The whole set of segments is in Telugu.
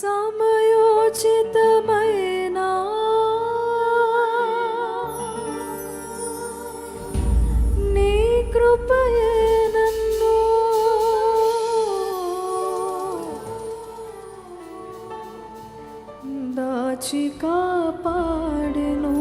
సమయోచితమైన. నీ కృపయే నన్ను. దాచి కాపాడెను.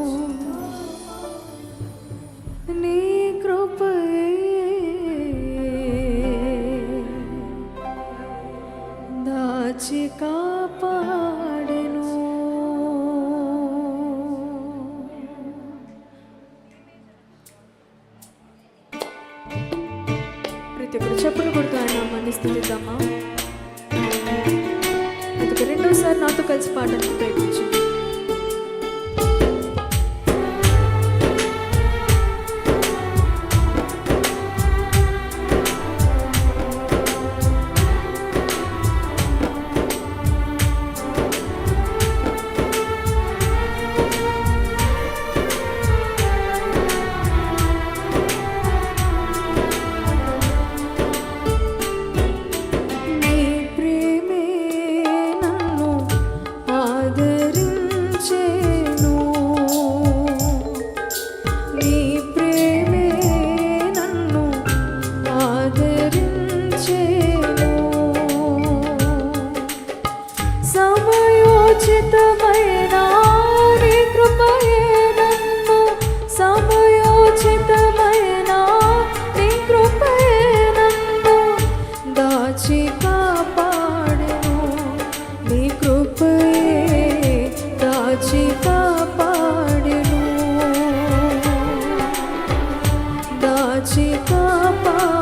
దాచి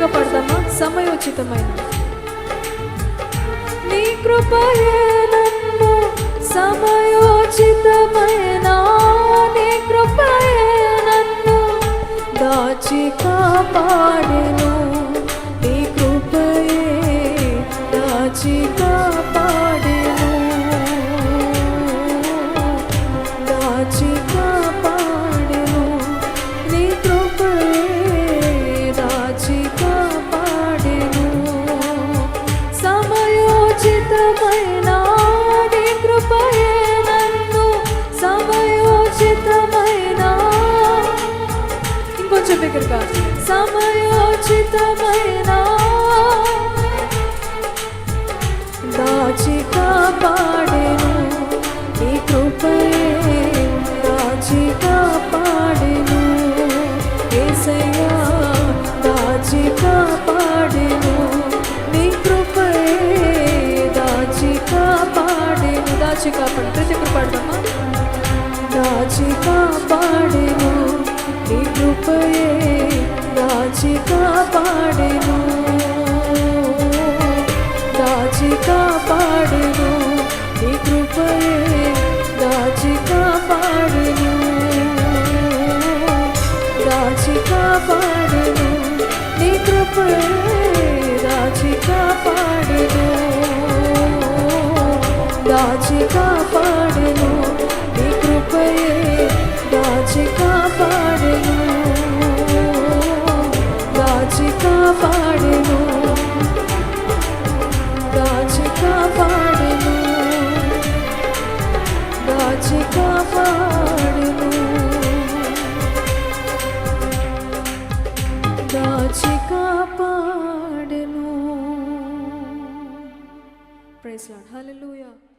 ఇంకొంచెం పడదామా? సమయోచితమైన? నీ కృపయే నన్ను సమయోచితమైన? నీ కృపయే నన్ను దాచి కాపాడెను. దగ్గరగా. సమయోచితమైన దాచి కాపాడెను ఈ కృపయే దాచి కాపాడెను ఏసయ్యా దాచి కాపాడెను నీ కృపయే దాచి కాపాడెను దాచి కాపాడు ప్రతి ఒక్కరు దాచి నీ కృపయే praise Lord. Hallelujah.